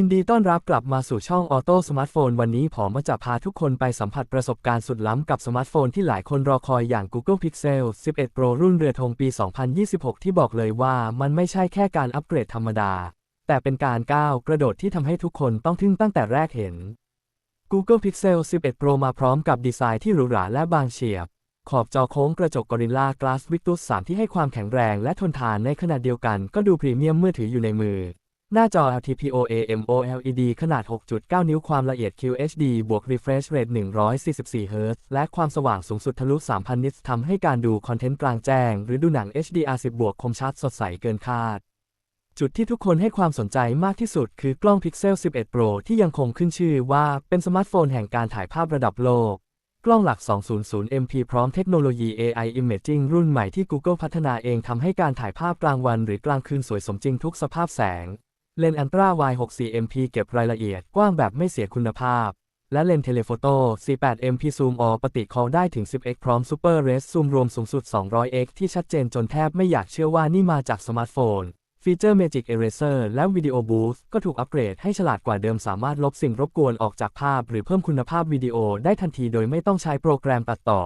ยินดีต้อนรับกลับมาสู่ช่องออโต้สมาร์ทโฟนวันนี้ผมมาจะพาทุกคนไปสัมผัสประสบการณ์สุดล้ำกับสมาร์ทโฟนที่หลายคนรอคอยอย่าง Google Pixel 11 Pro รุ่นเรือธงปี 2026 ที่บอกเลยว่ามันไม่ใช่แค่การอัปเกรดธรรมดา แต่เป็นการก้าวกระโดดที่ทำให้ทุกคนต้องทึ่งตั้งแต่แรกเห็น Google Pixel 11 Pro มาพร้อมกับดีไซน์ที่หรูหราและบางเฉียบ ขอบจอโค้งกระจก Gorilla Glass Victus 3 ที่ให้ความแข็งแรงและทนทานในขณะเดียวกันก็ดูพรีเมียมเมื่อถืออยู่ในมือ หน้าจอ LTPO AMOLED ขนาด 6.9 นิ้ว ความละเอียด QHD บวก refresh rate 144 Hz และความสว่างสูงสุดทะลุ 3,000 นิตทำให้การดูคอนเทนต์กลางแจ้ง หรือดูหนัง HDR10 บวกคมชัดสดใสเกินคาด จุดที่ทุกคนให้ความสนใจมากที่สุดคือกล้อง Pixel 11 Pro ที่ยังคงขึ้นชื่อว่าเป็นสมาร์ทโฟนแห่งการถ่ายภาพระดับโลกกล้องหลัก 200 MP พร้อมเทคโนโลยี AI Imaging รุ่นใหม่ที่ Google พัฒนาเองทำให้การถ่ายภาพกลางวันหรือกลางคืนสวยสมจริงทุกสภาพแสง เลนส์อันตราไวด์64 MP เก็บรายละเอียดกว้างแบบไม่เสียคุณภาพ และเลนส์เทเลโฟโต้ 48 MP ซูมออปฏิคอลได้ถึง 10x พร้อม Super Res ซูมรวมสูงสุด 200x ที่ชัดเจนจนแทบไม่อยากเชื่อว่านี่มาจากสมาร์ทโฟน ฟีเจอร์ Magic Eraser และ Video Boost ก็ถูกอัปเกรดให้ฉลาดกว่าเดิมสามารถลบสิ่งรบกวนออกจากภาพ หรือเพิ่มคุณภาพวิดีโอได้ทันทีโดยไม่ต้องใช้โปรแกรมตัดต่อ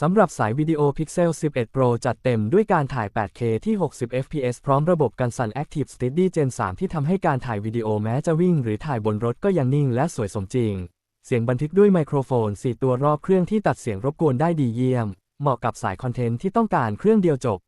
สำหรับสายวิดีโอ Pixel 11 Pro จัดเต็มด้วยการถ่าย 8K ที่ 60 fps พร้อมระบบกันสั่น Active Steady Gen 3 ที่ทำให้การถ่ายวิดีโอแม้จะวิ่งหรือถ่ายบนรถก็ยังนิ่งและสวยสมจริง เสียงบันทึกด้วยไมโครโฟน 4 ตัวรอบเครื่องที่ตัดเสียงรบกวนได้ดีเยี่ยม เหมาะกับสายคอนเทนต์ที่ต้องการเครื่องเดียวจบ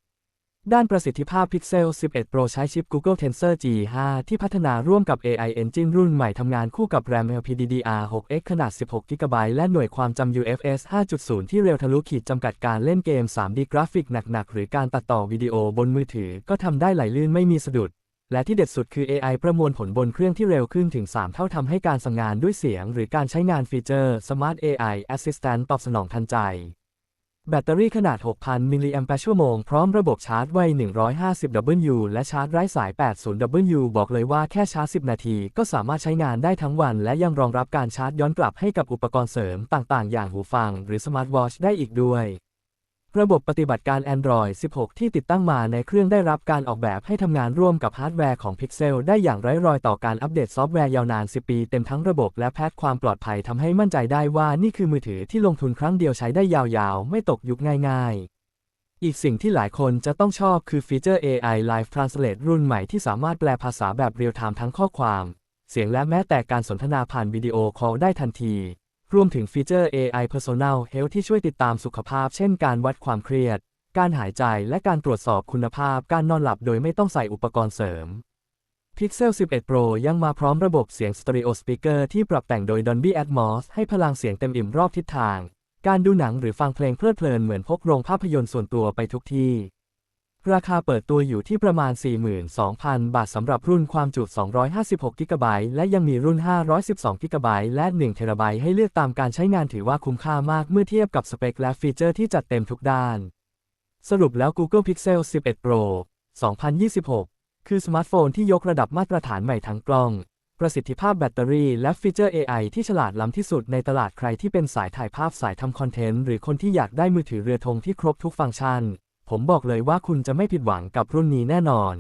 ด้านประสิทธิภาพ Pixel 11 Pro ใช้ชิป Google Tensor G5 ที่พัฒนาร่วมกับ AI Engine รุ่นใหม่ทำงานคู่กับ RAM LPDDR6X ขนาด 16 GB และหน่วยความจำ UFS 5.0 ที่เร็วทะลุขีดจำกัดการเล่นเกม 3D กราฟิกหนัก ๆ หรือการตัดต่อวิดีโอบนมือถือก็ทำได้ไหลลื่นไม่มีสะดุด และที่เด็ดสุดคือ AI ประมวลผลบนเครื่องที่เร็วขึ้นถึง 3 เท่าทำให้การสั่งงานด้วยเสียง หรือการใช้งานฟีเจอร์ Smart AI Assistant ตอบสนองทันใจ แบตเตอรี่ขนาด 6,000 มิลลิแอมป์ชั่วโมง พร้อมระบบชาร์จไว 150W และชาร์จไร้สาย 80W บอกเลยว่าแค่ชาร์จ 10 นาที ก็สามารถใช้งานได้ทั้งวัน และยังรองรับการชาร์จย้อนกลับให้กับอุปกรณ์เสริมต่างๆ อย่างหูฟัง หรือสมาร์ทวอชได้อีกด้วย ระบบปฏิบัติการ Android 16 ที่ติดตั้งมาในเครื่องได้รับการออกแบบให้ทำงานร่วมกับฮาร์ดแวร์ของ Pixel ได้อย่างไร้รอยต่อการอัปเดตซอฟต์แวร์ยาวนาน 10 ปีเต็มทั้งระบบและแพทความปลอดภัยทำให้มั่นใจได้ว่านี่คือมือถือที่ลงทุนครั้งเดียวใช้ได้ยาวๆ ไม่ตกยุคง่ายๆ อีกสิ่งที่หลายคนจะต้องชอบคือฟีเจอร์ AI Live Translate รุ่นใหม่ที่สามารถแปลภาษาแบบเรียลไทม์ทั้งข้อความ เสียงและแม้แต่การสนทนาผ่านวิดีโอคอลได้ทันที รวมถึงฟีเจอร์ AI Personal Health ที่ช่วยติดตามสุขภาพ เช่นการวัดความเครียด การหายใจและการตรวจสอบคุณภาพการนอนหลับโดยไม่ต้องใส่อุปกรณ์เสริม Pixel 11 Pro ยังมาพร้อมระบบเสียงสเตอริโอสปีกเกอร์ที่ปรับแต่งโดย Dolby Atmos ให้พลังเสียงเต็มอิ่มรอบทิศทาง การดูหนังหรือฟังเพลงเพลิดเพลินเหมือนพกโรงภาพยนตร์ส่วนตัวไปทุกที่ ราคาเปิดตัวอยู่ที่ประมาณ 42,000 บาทสำหรับรุ่นความจุ 256 g b และยังมีรุ่น 512 g b และ1 t b ให้เลือกตามการใช้งานถือว่าคุ้มค่ามากเมื่อเทียบกับสเปคและฟีเจอร์ที่จัดเต็มทุกด้าน สรุปแล้ว Google Pixel 11 Pro 2026 คือสมาร์ทโฟนที่ยกระดับมาตรฐานใหม่ทั้งกล้อง ประสิทธิภาพแบตเตอรี่และฟีเจอร์ AI ที่ฉลาดล้ำที่สุดในตลาดใครที่เป็นสายถ่ายภาพสายทำคอนเทนต์หรือคนที่อยากได้มือถือเรือธงที่ครบทุกฟังก์ชัน ผมบอกเลยว่าคุณจะไม่ผิดหวังกับรุ่นนี้แน่นอน